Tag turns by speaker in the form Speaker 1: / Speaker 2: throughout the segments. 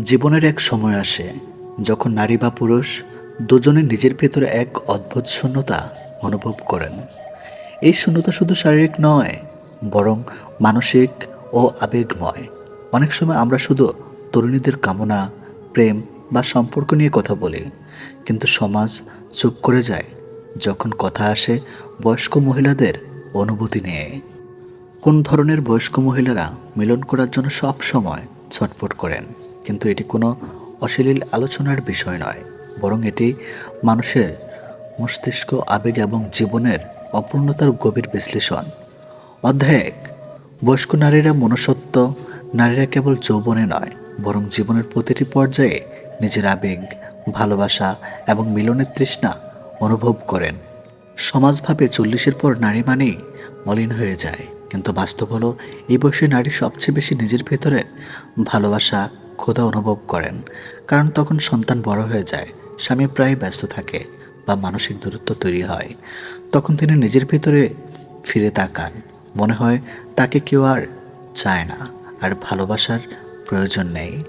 Speaker 1: জীবনের এক সময় আসে যখন নারী বা পুরুষ দুজনে নিজের ভেতরে এক অদ্ভুত শূন্যতা অনুভব করেন। এই শূন্যতা শুধু শারীরিক নয়, বরং মানসিক ও আবেগময়। অনেক সময় আমরা শুধু তরুণীদের কামনা, প্রেম বা সম্পর্ক নিয়ে কথা বলি, কিন্তু সমাজ চুপ করে যায় যখন কথা আসে বয়স্ক মহিলাদের অনুভূতি নিয়ে। কোন ধরনের বয়স্ক মহিলারা মিলন করার জন্য সব সময় ছটফট করেন? কিন্তু এটি কোনো অশ্লীল আলোচনার বিষয় নয়, বরং এটি মানুষের মস্তিষ্ক, আবেগ এবং জীবনের অপূর্ণতার গভীর বিশ্লেষণ। অধ্যায় এক বয়স্ক নারীরা মনুষ্যত্ব, নারীরা কেবল যৌবনে নয়, বরং জীবনের প্রতিটি পর্যায়ে নিজের আবেগ, ভালোবাসা এবং মিলনের তৃষ্ণা অনুভব করেন। সমাজভাবে চল্লিশের পর নারী মানেই মলিন হয়ে যায়, কিন্তু বাস্তব হলো এই বয়সে নারী সবচেয়ে বেশি নিজের ভেতরে ভালোবাসা ক্ষুধা অনুভব করেন, কারণ তখন সন্তান বড় হয়ে যায়, স্বামী প্রায় ব্যস্ত থাকে বা মানসিক দূরত্ব তৈরি হয়। তখন তিনি নিজের ভিতরে ফিরে তাকান, মনে হয় তাকে কেউ আর চায় না, আর ভালোবাসার প্রয়োজন নেই।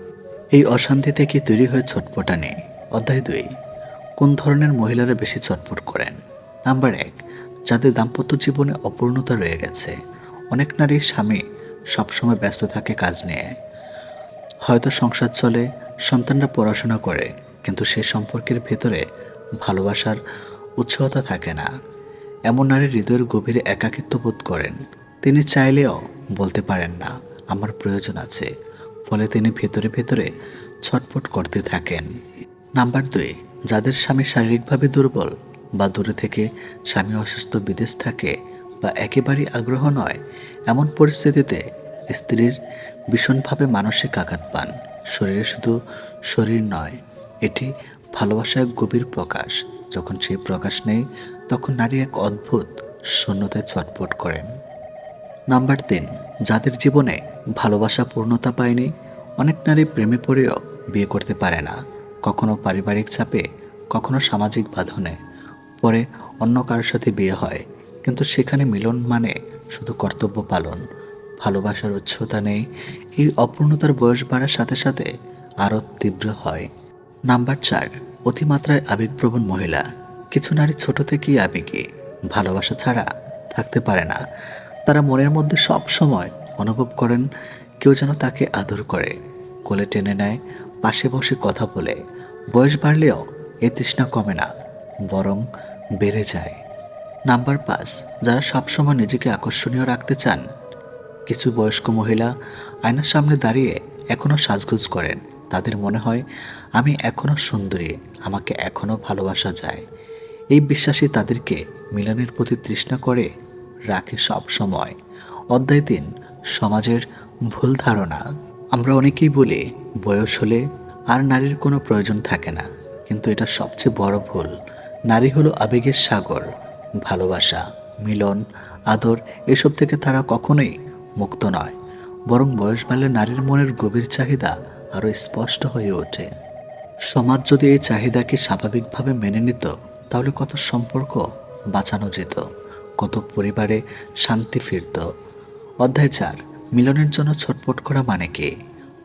Speaker 1: এই অশান্তি থেকে তৈরি হয়ে ছটপটানি অধ্যায় দুই। কোন ধরনের মহিলারা বেশি ছটফট করেন? নাম্বার এক, যাদের দাম্পত্য জীবনে অপূর্ণতা রয়ে গেছে। অনেক নারীর স্বামী সবসময় ব্যস্ত থাকে কাজ নিয়ে। হয়তো সংসার চলে, সন্তানরা পড়াশোনা করে, কিন্তু সেই সম্পর্কের ভেতরে ভালোবাসার উৎসাহতা থাকে না। এমন নারী হৃদয়ের গভীরে একাকিত্ব বোধ করেন। তিনি চাইলেও বলতে পারেন না, আমার প্রয়োজন আছে। ফলে তিনি ভেতরে ভেতরে ছটফট করতে থাকেন। নাম্বার দুই, যাদের স্বামী শারীরিকভাবে দুর্বল বা দূরে থেকে স্বামী অসুস্থ, বিদেশ থাকে বা একেবারেই আগ্রহ নয়, এমন পরিস্থিতিতে স্ত্রীর ভীষণভাবে মানসিক আঘাত পান। শরীরে শুধু শরীর নয়, এটি ভালোবাসার গভীর প্রকাশ। যখন সেই প্রকাশ নেই, তখন নারী এক অদ্ভুত শূন্যতায় ছটফট করেন। নাম্বার তিন, যাদের জীবনে ভালোবাসা পূর্ণতা পায়নি, অনেক নারী প্রেমে পড়েও বিয়ে করতে পারে না। কখনো পারিবারিক চাপে, কখনো সামাজিক বাঁধনে। পরে অন্য কারোর সাথে বিয়ে হয়, কিন্তু সেখানে মিলন মানে শুধু কর্তব্য পালন। ভালোবাসার উচ্চতা নেই। এই অপূর্ণতার বয়স বাড়ার সাথে সাথে আরও তীব্র হয়। নাম্বার চার, অতিমাত্রায় আবেগপ্রবণ মহিলা। কিছু নারী ছোট থেকেই আবেগে। ভালোবাসা ছাড়া থাকতে পারে না। তারা মনের মধ্যে সব সময় অনুভব করেন, কেউ যেন তাকে আদর করে। কোলে টেনে নেয়, পাশে বসে কথা বলে। বয়স বাড়লেও এ তৃষ্ণা কমে না, বরং বেড়ে যায়। নাম্বার পাঁচ, যারা সবসময় নিজেকে আকর্ষণীয় রাখতে চান কিছু বয়স্ক মহিলা আয়নার সামনে দাঁড়িয়ে এখনও সাজগোজ করেন। তাদের মনে হয়, আমি এখনও সুন্দরী, আমাকে এখনও ভালোবাসা যায়। এই বিশ্বাসই তাদেরকে মিলনের প্রতি তৃষ্ণা করে রাখে সব সময়। অধ্যায় তিন, সমাজের ভুল ধারণা। আমরা অনেকেই বলি, বয়স হলে আর নারীর কোনো প্রয়োজন থাকে না, কিন্তু এটা সবচেয়ে বড় ভুল। নারী হলো আবেগের সাগর, ভালোবাসা, মিলন, আদর, এসব থেকে তারা কখনোই মুক্ত নয়, বরং বয়স বাড়লে নারীর মনের গভীর চাহিদা আরও স্পষ্ট হয়ে ওঠে। সমাজ যদি এই চাহিদাকে স্বাভাবিকভাবে মেনে নিত, তাহলে কত সম্পর্ক বাঁচানো যেত, কত পরিবারে শান্তি ফিরত। অধ্যায় চার, মিলনের জন্য ছটপট করা মানে কি?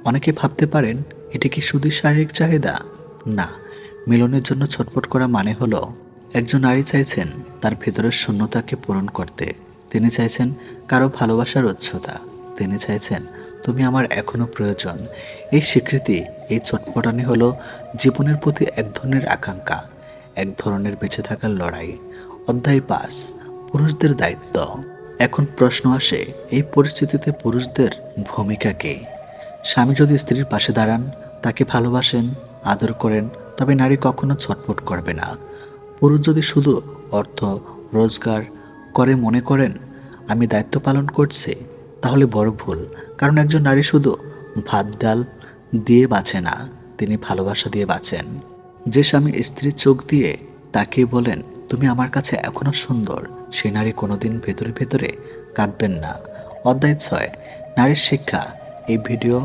Speaker 1: অনেকে ভাবতে পারেন, এটি কি শুধু শারীরিক চাহিদা? না, মিলনের জন্য ছটপট করা মানে হলো, একজন নারী চাইছেন তার ভেতরের শূন্যতাকে পূরণ করতে। তিনি চাইছেন কারও ভালোবাসার উচ্চতা। তিনি চাইছেন, তুমি আমার এখনও প্রয়োজন। এই স্বীকৃতি, এই চটপটানি হলো জীবনের প্রতি এক ধরনের আকাঙ্ক্ষা, এক ধরনের বেঁচে থাকার লড়াই। অধ্যায় পাস পুরুষদের দায়িত্ব। এখন প্রশ্ন আসে, এই পরিস্থিতিতে পুরুষদের ভূমিকা কি? স্বামী যদি স্ত্রীর পাশে দাঁড়ান, তাকে ভালোবাসেন, আদর করেন, তবে নারী কখনো ছটফট করবে না। পুরুষ যদি শুধু অর্থ, রোজগার করে মনে করেন, আমি দায়িত্ব পালন করছি, তাহলে বড় ভুল। কারণ একজন নারী শুধু ভাত, ডাল দিয়ে বাঁচে না, তিনি ভালোবাসা দিয়ে বাঁচেন। যে স্বামী স্ত্রীর চোখ দিয়ে তাকে বলেন, তুমি আমার কাছে এখনও সুন্দর। সে নারী কোনোদিন ভেতরে ভেতরে কাঁদবেন না। অধ্যায় ছয়, নারীর শিক্ষা। এই ভিডিও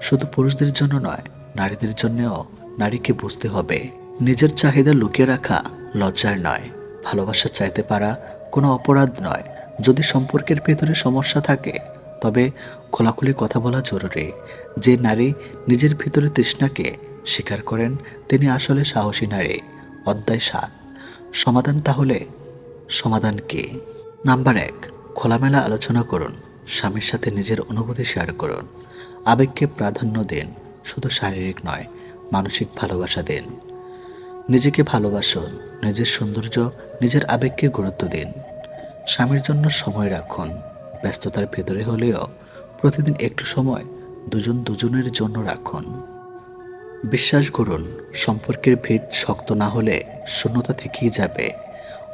Speaker 1: শুধু পুরুষদের জন্য নয়, নারীদের জন্যও নারীকে বুঝতে হবে। নিজের চাহিদা লুকিয়ে রাখা লজ্জার নয়। ভালোবাসা চাইতে পারা কোনো অপরাধ নয়। যদি সম্পর্কের ভেতরে সমস্যা থাকে, তবে খোলাখুলি কথা বলা জরুরি। যে নারী নিজের ভিতরে তৃষ্ণাকে স্বীকার করেন, তিনি আসলে সাহসী নারী। অধ্যায় সাত। সমাধান তাহলে সমাধান কি? নাম্বার এক, খোলামেলা আলোচনা করুন। স্বামীর সাথে নিজের অনুভূতি শেয়ার করুন। আবেগকে প্রাধান্য দিন। শুধু শারীরিক নয়, মানসিক ভালোবাসা দিন। নিজেকে ভালোবাসুন নিজের সৌন্দর্য, নিজের আবেগকে গুরুত্ব দিন। স্বামীর জন্য সময় রাখুন। ব্যস্ততার ভেতরে হলেও প্রতিদিন একটু সময় দুজন দুজনের জন্য রাখুন। বিশ্বাস করুন, সম্পর্কের ভিত শক্ত না হলে শূন্যতা থেকেই যাবে।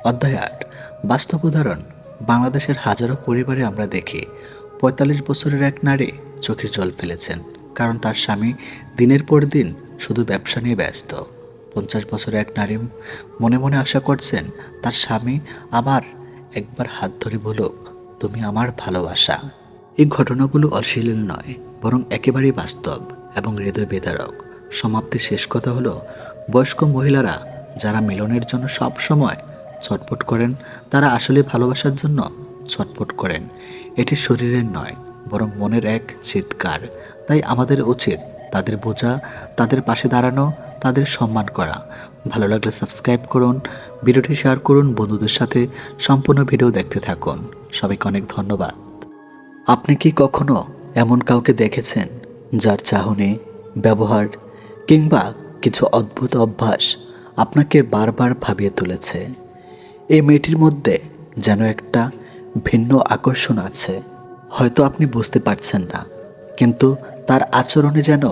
Speaker 1: অধ্যায় আট, বাস্তব উদাহরণ। বাংলাদেশের হাজারো পরিবারে আমরা দেখি, পঁয়তাল্লিশ বছরের এক নারী চোখের জল ফেলেছেন, কারণ তার স্বামী দিনের পর দিন শুধু ব্যবসা নিয়ে ব্যস্ত। পঞ্চাশ বছরের এক নারী মনে মনে আশা করছেন, তার স্বামী আবার একবার হাত ধরে বলুক, তুমি আমার ভালোবাসা। এই ঘটনাগুলো অশ্লীল নয়, বরং একেবারেই বাস্তব এবং হৃদয় বেদারক। সমাপ্তির শেষ কথা হলো, বয়স্ক মহিলারা যারা মিলনের জন্য সব সময় ছটফট করেন, তারা আসলে ভালোবাসার জন্য ছটফট করেন। এটি শরীরের নয়, বরং মনের এক চিৎকার। তাই আমাদের উচিত তাদের বোঝা, তাদের পাশে দাঁড়ানো তাদের সম্মান করা। ভালো লাগলে সাবস্ক্রাইব করুন, ভিডিওটি শেয়ার করুন, বন্ধুদের সাথে সম্পূর্ণ ভিডিও দেখতে থাকুন। সবাইকে অনেক ধন্যবাদ। আপনি কি কখনো এমন কাউকে দেখেছেন যার চাহনি, ব্যবহার কিংবা কিছু অদ্ভুত অভ্যাস আপনাকে বারবার ভাবিয়ে তুলেছে? এই মেয়েটির মধ্যে যেন একটা ভিন্ন আকর্ষণ আছে। হয়তো আপনি বুঝতে পারছেন না, কিন্তু তার আচরণে যেন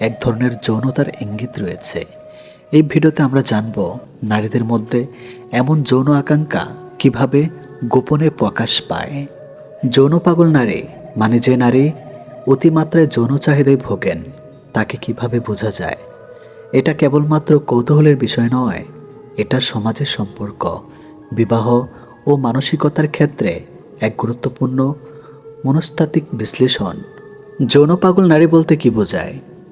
Speaker 1: এক ধরনের যৌনতার ইঙ্গিত রয়েছে। এই ভিডিওতে আমরা জানব নারীদের মধ্যে এমন যৌন আকাঙ্ক্ষা কীভাবে গোপনে প্রকাশ পায়। যৌন পাগল নারী মানে যে নারী অতিমাত্রায় যৌন চাহিদায় ভোগেন, তাকে কীভাবে বোঝা যায়? এটা কেবলমাত্র কৌতূহলের বিষয় নয়, এটা সমাজের সম্পর্ক, বিবাহ ও মানসিকতার ক্ষেত্রে এক গুরুত্বপূর্ণ মনস্তাত্ত্বিক বিশ্লেষণ। যৌন পাগল নারী বলতে কি বোঝায়?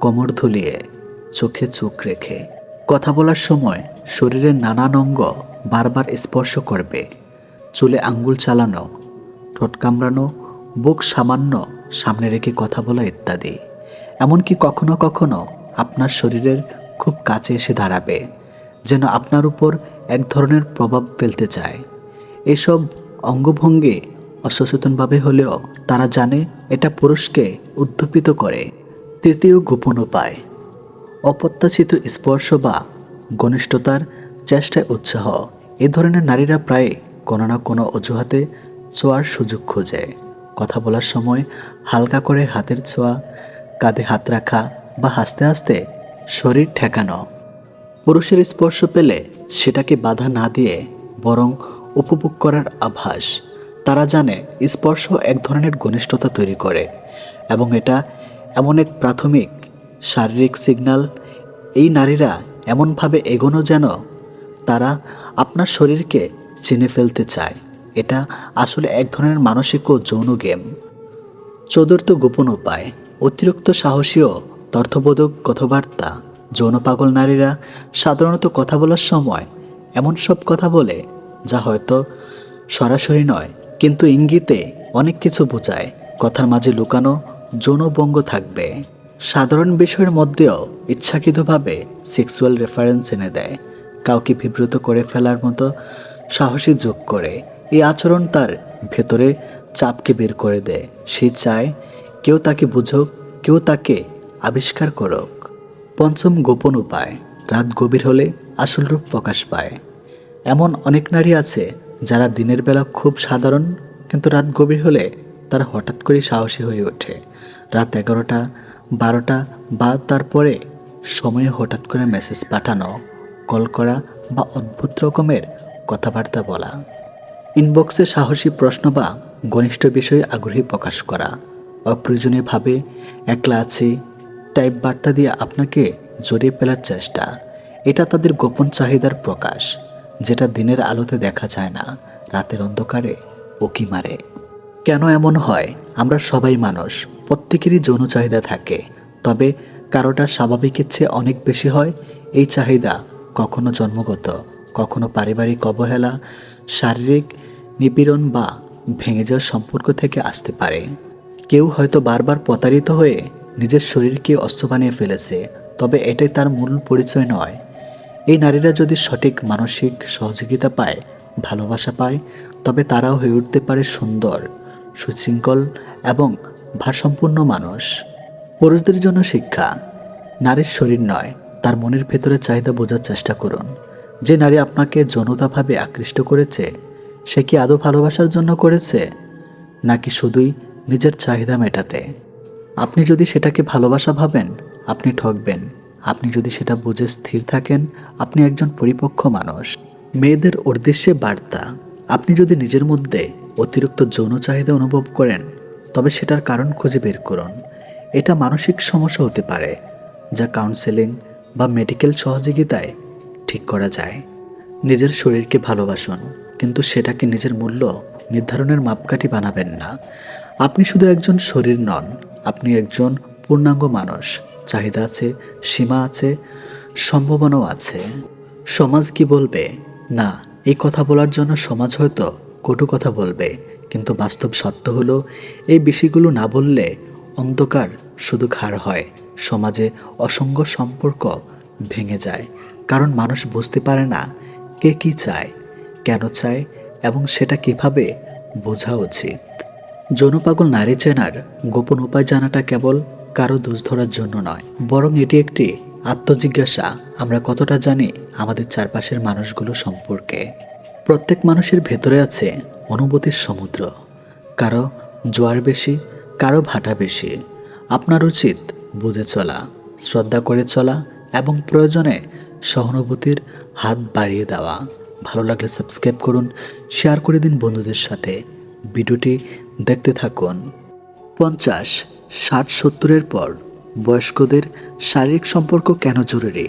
Speaker 1: কোমর ধুলিয়ে চোখে চোখ রেখে কথা বলার সময় শরীরের নানান অঙ্গ বারবার স্পর্শ করবে। চুলে আঙ্গুল চালানো, ঠোঁট কামড়ানো, বুক সামান্য সামনে রেখে কথা বলা ইত্যাদি। এমনকি কখনো কখনো আপনার শরীরের খুব কাছে এসে দাঁড়াবে, যেন আপনার উপর এক ধরনের প্রভাব ফেলতে চায়। এসব অঙ্গভঙ্গি অসচেতনভাবে হলেও তারা জানে এটা পুরুষকে উদ্দীপিত করে। তৃতীয় গোপন উপায় অপ্রত্যাশিত স্পর্শ বা ঘনিষ্ঠতার চেষ্টায় উৎসাহ। এ ধরনের নারীরা প্রায় কোনো না কোনো অজুহাতে ছোঁয়ার সুযোগ খোঁজে। কথা বলার সময় হালকা করে হাতের ছোঁয়া, কাঁধে হাত রাখা বা হাসতে হাসতে শরীর ঠেকানো। পুরুষের স্পর্শ পেলে সেটাকে বাধা না দিয়ে বরং উপভোগ করার আভাস। তারা জানে স্পর্শ এক ধরনের ঘনিষ্ঠতা তৈরি করে এবং এটা এমন এক প্রাথমিক শারীরিক সিগন্যাল। এই নারীরা এমনভাবে এগোনো যেন তারা আপনার শরীরকে চিনে ফেলতে চায়। এটা আসলে এক ধরনের মানসিক ও যৌন গেম। চতুর্থ গোপন উপায়, অতিরিক্ত সাহসী ও তর্থবোধক কথাবার্তা। যৌন পাগল নারীরা সাধারণত কথা বলার সময় এমন সব কথা বলে যা হয়তো সরাসরি নয়, কিন্তু ইঙ্গিতে অনেক কিছু বোঝায়। কথার মাঝে লুকানো যৌনবঙ্গ থাকবে। সাধারণ বিষয়ের মধ্যেও ইচ্ছাকৃতভাবে সেক্সুয়াল রেফারেন্স এনে দেয়। কাউকে বিব্রত করে ফেলার মতো সাহসী যোগ করে। এই আচরণ তার ভেতরে চাপকে বের করে দেয়। সে চায়, কেউ তাকে বুঝুক, কেউ তাকে আবিষ্কার করুক। পঞ্চম গোপন উপায়, রাত গভীর হলে আসল রূপ প্রকাশ পায়। এমন অনেক নারী আছে যারা দিনের বেলা খুব সাধারণ, কিন্তু রাত গভীর হলে তারা হঠাৎ করে সাহসী হয়ে ওঠে। রাত এগারোটা, বারোটা বা তারপরে সময়ে হঠাৎ করে মেসেজ পাঠানো কল করা বা অদ্ভুত রকমের কথাবার্তা বলা। ইনবক্সে সাহসী প্রশ্ন বা ঘনিষ্ঠ বিষয়ে আগ্রহী প্রকাশ করা। অপ্রয়োজনীয়ভাবে একলা আছি টাইপ বার্তা দিয়ে আপনাকে জড়িয়ে ফেলার চেষ্টা। এটা তাদের গোপন চাহিদার প্রকাশ, যেটা দিনের আলোতে দেখা যায় না, রাতের অন্ধকারে উকি মারে। কেন এমন হয়? আমরা সবাই মানুষ প্রত্যেকেরই যৌন চাহিদা থাকে। তবে কারোটা স্বাভাবিকের চেয়ে অনেক বেশি হয় এই চাহিদা কখনো জন্মগত, কখনো পারিবারিক অবহেলা, শারীরিক নিপীড়ন বা ভেঙে যাওয়ার সম্পর্ক থেকে আসতে পারে। কেউ হয়তো বারবার প্রতারিত হয়ে নিজের শরীরকে অস্ত্র বানিয়ে ফেলেছে, তবে এটাই তার মূল পরিচয় নয়। এই নারীরা যদি সঠিক মানসিক সহযোগিতা পায়, ভালোবাসা পায়, তবে তারাও হয়ে উঠতে পারে সুন্দর, সুশৃঙ্খল এবং ভারসম্পূর্ণ মানুষ। পুরুষদের জন্য শিক্ষা। নারীর শরীর নয়, তার মনের ভেতরে চাহিদা বোঝার চেষ্টা করুন। যে নারী আপনাকে যৌনতাভাবে আকৃষ্ট করেছে, সে কি আদৌ ভালোবাসার জন্য করেছে? নাকি শুধুই নিজের চাহিদা মেটাতে? আপনি যদি সেটাকে ভালোবাসা ভাবেন, আপনি ঠকবেন। আপনি যদি সেটা বুঝে স্থির থাকেন, আপনি একজন পরিপক্ক মানুষ। মেয়েদের উদ্দেশ্যে বার্তা। আপনি যদি নিজের মধ্যে অতিরিক্ত যৌন চাহিদা অনুভব করেন তবে সেটার কারণ খুঁজে বের করুন। এটা মানসিক সমস্যা হতে পারে, যা কাউন্সেলিং বা মেডিকেল সহযোগিতায় ঠিক করা যায়। নিজের শরীরকে ভালোবাসুন, কিন্তু সেটাকে নিজের মূল্য নির্ধারণের মাপকাঠি বানাবেন না। আপনি শুধু একজন শরীর নন, আপনি একজন পূর্ণাঙ্গ মানুষ। চাহিদা আছে, সীমা আছে, সম্ভাবনাও আছে। সমাজ কি বলবে? না, এই কথা বলার জন্য সমাজ হয়তো কটু কথা বলবে। কিন্তু বাস্তব সত্য হলো, এই বিষয়গুলো না বললে অন্ধকার শুধু খার হয়, সমাজে অসঙ্গ সম্পর্ক ভেঙে যায়। কারণ মানুষ বুঝতে পারে না কে কি চায়, কেন চায় এবং সেটা কীভাবে বোঝা উচিত। যৌনপাগল নারী চেনার গোপন উপায় জানাটা কেবল কারও দোষ ধরার জন্য নয়, বরং এটি একটি আত্মজিজ্ঞাসা। আমরা কতটা জানি আমাদের চারপাশের মানুষগুলো সম্পর্কে। প্রত্যেক মানুষের ভেতরে আছে অনুভূতির সমুদ্র। কারও জোয়ার বেশি, কারও ভাটা বেশি। আপনার উচিত বুঝে চলা, শ্রদ্ধা করে চলা এবং প্রয়োজনে সহানুভূতির হাত বাড়িয়ে দেওয়া। ভালো লাগলে সাবস্ক্রাইব করুন, শেয়ার করে দিন বন্ধুদের সাথে। ভিডিওটি দেখতে থাকুন। পঞ্চাশ, ষাট, সত্তরের পর বয়স্কদের শারীরিক সম্পর্ক কেন জরুরি,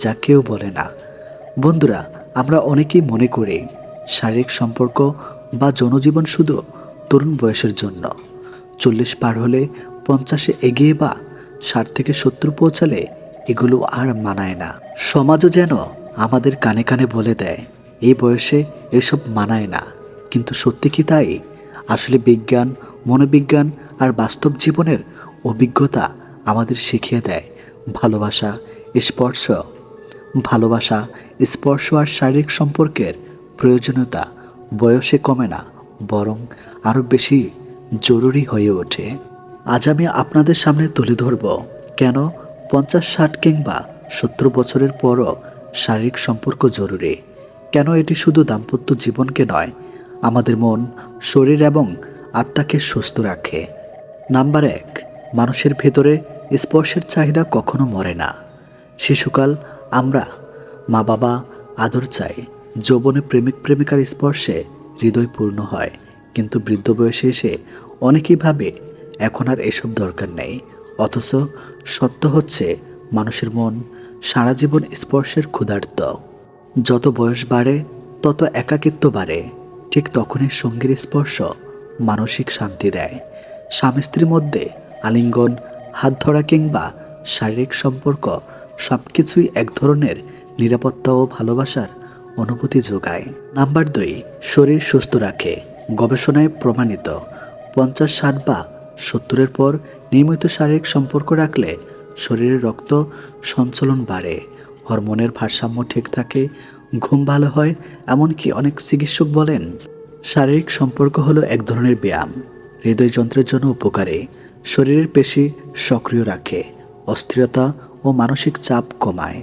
Speaker 1: যা কেউ বলে না? বন্ধুরা, আমরা অনেকেই মনে করি, শারীরিক সম্পর্ক বা জনজীবন শুধু তরুণ বয়সের জন্য। চল্লিশ পার হলে পঞ্চাশে এগিয়ে বা ষাট থেকে সত্তর পৌঁছালে এগুলো আর মানায় না। সমাজও যেন আমাদের কানে কানে বলে দেয়, এই বয়সে এসব মানায় না। কিন্তু সত্যি কি তাই? আসলে বিজ্ঞান, মনোবিজ্ঞান আর বাস্তব জীবনের অভিজ্ঞতা আমাদের শিখিয়ে দেয় ভালোবাসা, স্পর্শ। ভালোবাসা, স্পর্শ আর শারীরিক সম্পর্কের প্রয়োজনীয়তা বয়সে কমে না, বরং আরও বেশি জরুরি হয়ে ওঠে। আজ আমি আপনাদের সামনে তুলে ধরব কেন পঞ্চাশ ষাট কিংবা সত্তর বছরের পরও শারীরিক সম্পর্ক জরুরি। কেন এটি শুধু দাম্পত্য জীবনকে নয়, আমাদের মন, শরীর এবং আত্মাকে সুস্থ রাখে। নাম্বার এক, মানুষের ভেতরে স্পর্শের চাহিদা কখনো মরে না। শিশুকাল আমরা মা বাবা আদর চাই যৌবনে প্রেমিক প্রেমিকার স্পর্শে হৃদয় পূর্ণ হয়। কিন্তু বৃদ্ধ বয়সে এসে অনেকেই ভাবে, এখন আর এসব দরকার নেই। অথচ সত্য হচ্ছে, মানুষের মন সারা জীবন স্পর্শের ক্ষুধার্ত। যত বয়স বাড়ে, তত একাকিত্ব বাড়ে। ঠিক তখনই সঙ্গীর স্পর্শ মানসিক শান্তি দেয়। স্বামী স্ত্রীর মধ্যে আলিঙ্গন, হাত ধরা কিংবা শারীরিক সম্পর্ক সব কিছুই এক ধরনের নিরাপত্তা ও ভালোবাসার অনুভূতি যোগায়। নাম্বার দুই, শরীর সুস্থ রাখে। গবেষণায় প্রমাণিত, পঞ্চাশ ষাট বা সত্তরের পর নিয়মিত শারীরিক সম্পর্ক রাখলে শরীরের রক্ত সঞ্চালন বাড়ে, হরমোনের ভারসাম্য ঠিক থাকে, ঘুম ভালো হয়, এমনকি অনেক চিকিৎসক বলেন, শারীরিক সম্পর্ক হলো এক ধরনের ব্যায়াম। হৃদয়যন্ত্রের জন্য উপকারী। শরীরের পেশি সক্রিয় রাখে, অস্থিরতা ও মানসিক চাপ কমায়।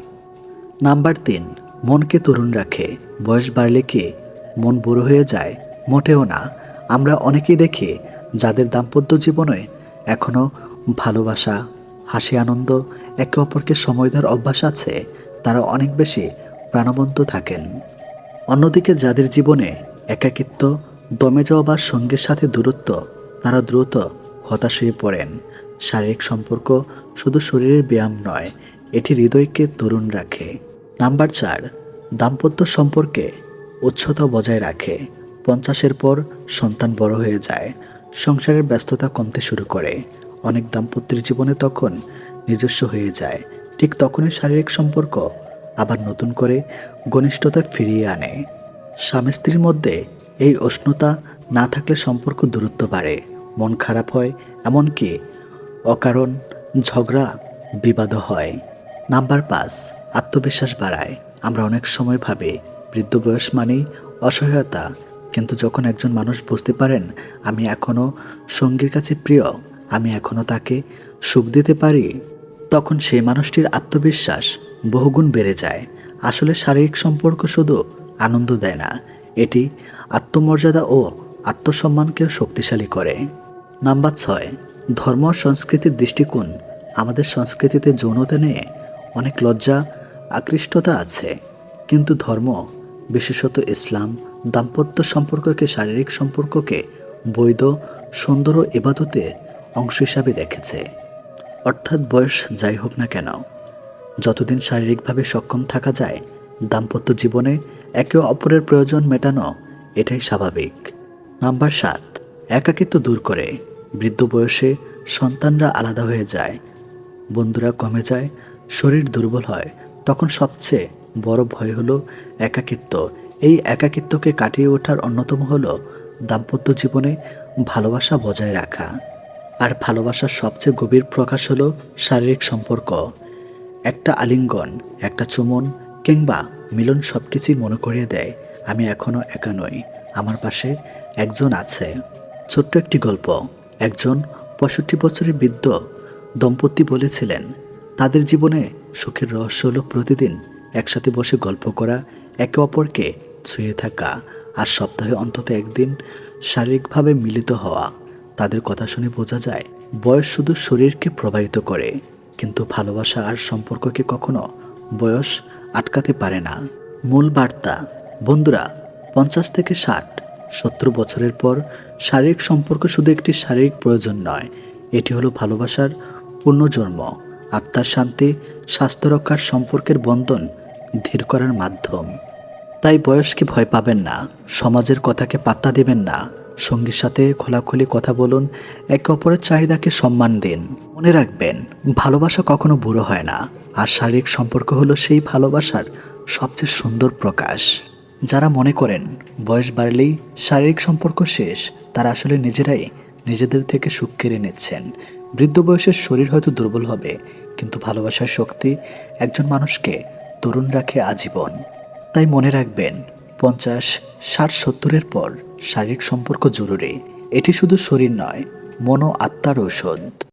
Speaker 1: নাম্বার তিন মনকে তরুণ রাখে, বয়স বাড়লে কি মন বুড়ো হয়ে যায়? মোটেও না। আমরা অনেকেই দেখি যাদের দাম্পত্য জীবনে এখনও ভালোবাসা, হাসি, আনন্দ, একে অপরকে সময় দেওয়ার অভ্যাস আছে, তারা অনেক বেশি প্রাণবন্ত থাকেন। অন্যদিকে যাদের জীবনে একাকিত্ব, দমে যাওয়া বা সঙ্গীর সাথে দূরত্ব, তারা দ্রুত হতাশ হয়ে পড়েন। শারীরিক সম্পর্ক শুধু শরীরের ব্যায়াম নয়, এটি হৃদয়কে তরুণ রাখে। নাম্বার চার, দাম্পত্য সম্পর্কে উচ্চতা বজায় রাখে। পঞ্চাশের পর সন্তান বড় হয়ে যায়, সংসারের ব্যস্ততা কমতে শুরু করে। অনেক দাম্পত্যের জীবনে তখন নিজস্ব হয়ে যায়, ঠিক তখনই শারীরিক সম্পর্ক আবার নতুন করে ঘনিষ্ঠতা ফিরিয়ে আনে। স্বামী স্ত্রীর মধ্যে এই উষ্ণতা না থাকলে সম্পর্ক দূরত্ব বাড়ে, মন খারাপ হয়, এমনকি অকারণ ঝগড়া বিবাদ হয়। নাম্বার পাঁচ, আত্মবিশ্বাস বাড়ায়। আমরা অনেক সময় ভাবে, বৃদ্ধ বয়স মানেই অসহায়তা। কিন্তু যখন একজন মানুষ বুঝতে পারেন, আমি এখনও সঙ্গীর কাছে প্রিয়, আমি এখনও তাকে সুখ দিতে পারি, তখন সেই মানুষটির আত্মবিশ্বাস বহুগুণ বেড়ে যায়। আসলে শারীরিক সম্পর্ক শুধু আনন্দ দেয় না, এটি আত্মমর্যাদা ও আত্মসম্মানকেও শক্তিশালী করে। নাম্বার ছয়, ধর্ম সংস্কৃতির দৃষ্টিকোণ। আমাদের সংস্কৃতিতে যৌনতা নিয়ে অনেক লজ্জা, আকৃষ্টতা আছে। কিন্তু ধর্ম, বিশেষত ইসলাম, দাম্পত্য সম্পর্ককে, শারীরিক সম্পর্ককে বৈধ, সুন্দর ও ইবাদতে অংশ হিসাবে দেখেছে। অর্থাৎ বয়স যাই হোক না কেন, যতদিন শারীরিকভাবে সক্ষম থাকা যায়, দাম্পত্য জীবনে একে অপরের প্রয়োজন মেটানো এটাই স্বাভাবিক। নাম্বার সাত, একাকিত্ব দূর করে। বৃদ্ধ বয়সে সন্তানরা আলাদা হয়ে যায়, বন্ধুরা কমে যায় শরীর দুর্বল হয়, তখন সবচেয়ে বড় ভয় হলো একাকিত্ব। এই একাকিত্বকে কাটিয়ে ওঠার অন্যতম হলো দাম্পত্য জীবনে ভালোবাসা বজায় রাখা। আর ভালোবাসার সবচেয়ে গভীর প্রকাশ হলো শারীরিক সম্পর্ক। একটা আলিঙ্গন, একটা চুমন কিংবা মিলন সব কিছুই মনে করিয়ে দেয়, আমি এখনও একা নই, আমার পাশে একজন আছে। ছোট্ট একটি গল্প। একজন পঁয়ষট্টি বছরের বৃদ্ধ দম্পতি বলেছিলেন তাদের জীবনে সুখের রহস্য হলো প্রতিদিন একসাথে বসে গল্প করা, একে অপরকে ছুঁয়ে থাকা আর সপ্তাহে অন্তত একদিন শারীরিকভাবে মিলিত হওয়া। তাদের কথা শুনে বোঝা যায়, বয়স শুধু শরীরকে প্রবাহিত করে, কিন্তু ভালোবাসা আর সম্পর্ককে কখনো বয়স আটকাতে পারে না। মূল বার্তা, বন্ধুরা, পঞ্চাশ থেকে ষাট, সত্তর বছরের পর শারীরিক সম্পর্ক শুধু একটি শারীরিক প্রয়োজন নয়, এটি হলো ভালোবাসার পুনর্জন্ম। আত্মার শান্তি, স্বাস্থ্য রক্ষার সম্পর্কের বন্ধন ধীর করার মাধ্যম। তাই বয়সকে ভয় পাবেন না, সমাজের কথাকে পাত্তা দেবেন না, সঙ্গীর সাথে খোলাখুলি কথা বলুন, একে অপরের চাহিদাকে সম্মান দিন। মনে রাখবেন, ভালোবাসা কখনো বুড়ো হয় না, আর শারীরিক সম্পর্ক হলো সেই ভালোবাসার সবচেয়ে সুন্দর প্রকাশ। যারা মনে করেন, বয়স বাড়লেই শারীরিক সম্পর্ক শেষ, তারা আসলে নিজেরাই নিজেদের থেকে সুখ কেড়ে নিচ্ছেন। বৃদ্ধ বয়সের শরীর হয়তো দুর্বল হবে, কিন্তু ভালোবাসার শক্তি একজন মানুষকে তরুণ রাখে আজীবন। তাই মনে রাখবেন, পঞ্চাশ, ষাট, সত্তরের পর শারীরিক সম্পর্ক জরুরি। এটি শুধু শরীর নয় মনো আত্মার ঔষধ।